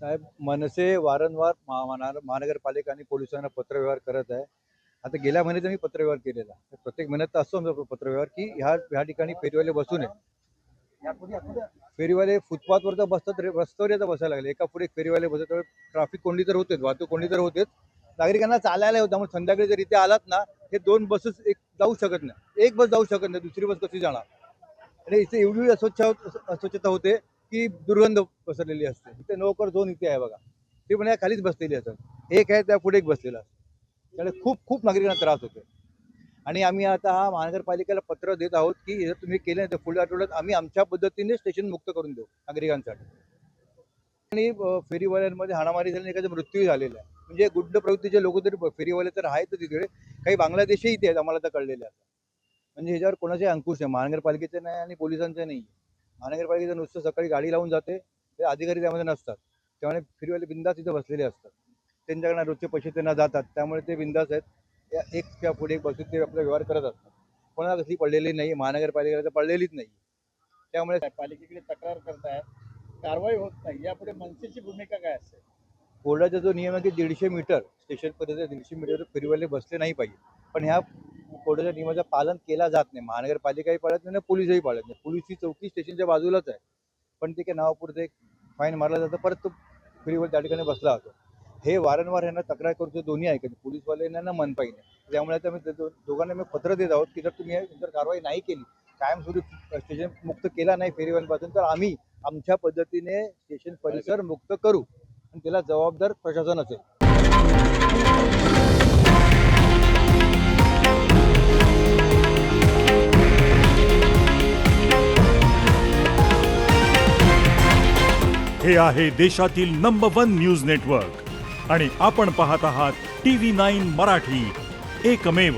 साहेब मनसे वारंवार महा- महानगरपालिका आणि पोलिसांना पत्रव्यवहार करत आहे. आता गेल्या महिन्यात मी पत्रव्यवहार केलेला प्रत्येक महिन्यात असतो आमचा पत्रव्यवहार की ह्या ह्या ठिकाणी फेरीवाले बसू नये फेरीवाले फुटपाथवर तर बसतात रस्त्यावर येतात बसायला लागले. एका पुढे फेरीवाले बसत ट्रॅफिक कोंडी तर होतेच वाहतूक कोंडी तर होतेच. नागरिकांना चालायला होतं त्यामुळे संध्याकाळी जर इथे आलात ना हे दोन बसेस एक जाऊ शकत नाही. एक बस जाऊ शकत नाही दुसरी बस कशी जाणार? आणि इथे एवढी अस्वच्छ अस्वच्छता होते. की दुर्गंध पसरलेली असते. इथे नोकर झोन इथे आहे बघा. ते पण या खालीच बसलेली असतात. एक आहे त्या पुढे एक बसलेला असतो. त्यामुळे खूप खूप नागरिकांना त्रास होतो आणि आम्ही आता हा महानगरपालिकेला पत्र देत आहोत की जर तुम्ही केलं तर पुढल्या आठवड्यात आम्ही आमच्या पद्धतीने स्टेशन मुक्त करून देऊ नागरिकांसाठी. आणि फेरीवाल्यांमध्ये हाणामारी झाली एखादा मृत्यू झालेला आहे. म्हणजे गुड्ड प्रवृत्तीचे लोक तरी फेरीवाले तर आहेत तिकडे. काही बांगलादेशही इथे आहेत आम्हाला तर कळलेले आता म्हणजे ह्याच्यावर कोणाचे अंकुश नाही महानगरपालिकेचे नाही आणि पोलिसांचे नाही. महानगरपालिकेचं नुसतं सकाळी गाडी लावून जाते ते अधिकारी त्यामध्ये नसतात. त्यामुळे फिरवाले बिंदास तिथं बसलेले असतात. त्यांच्याकडनं रोजचे पैसे त्यांना जातात. त्यामुळे ते बिंदास आहेत. या एक त्या पुढे एक बसून ते आपला व्यवहार करत असतात. कोणाला कसली पडलेली नाही महानगरपालिकेला तर पडलेलीच नाही. त्यामुळे पालिकेकडे तक्रार करतायत. कारवाई होत नाही. यापुढे मनसेची भूमिका काय असेल? बोर्डाचा जो नियम आहे की दीडशे मीटर स्टेशनपर्यंत दीडशे मीटर फिरवायला बसले नाही पाहिजे. पण ह्या कोर्टाच्या नियमाचं पालन केला जात नाही. महानगरपालिकाही पाळत नाही आणि पोलीसही पाळत नाही. पोलीसची चौकी स्टेशनच्या बाजूलाच आहे. पण ते काय नावापुरतं एक फाईन मारला जातं परत तो फ्रीवर त्या ठिकाणी बसला जातो. हे वारंवार यांना तक्रार करतो दोन्ही ऐकत पोलीसवाल्यांना मनपाई नाही. त्यामुळे आता मी दोघांना मी पत्र देत आहोत की जर तुम्ही हे- जर कारवाई नाही केली कायमस्वरूपी स्टेशन मुक्त केला नाही फेरीवाल्यांपासून तर आम्ही आमच्या पद्धतीने स्टेशन परिसर मुक्त करू. आणि त्याला जबाबदार प्रशासन असेल हे आहे देशातील नंबर वन न्यूज नेटवर्क आणि आपण पाहत आहात टी व्ही नाईन मराठी. एकमेव.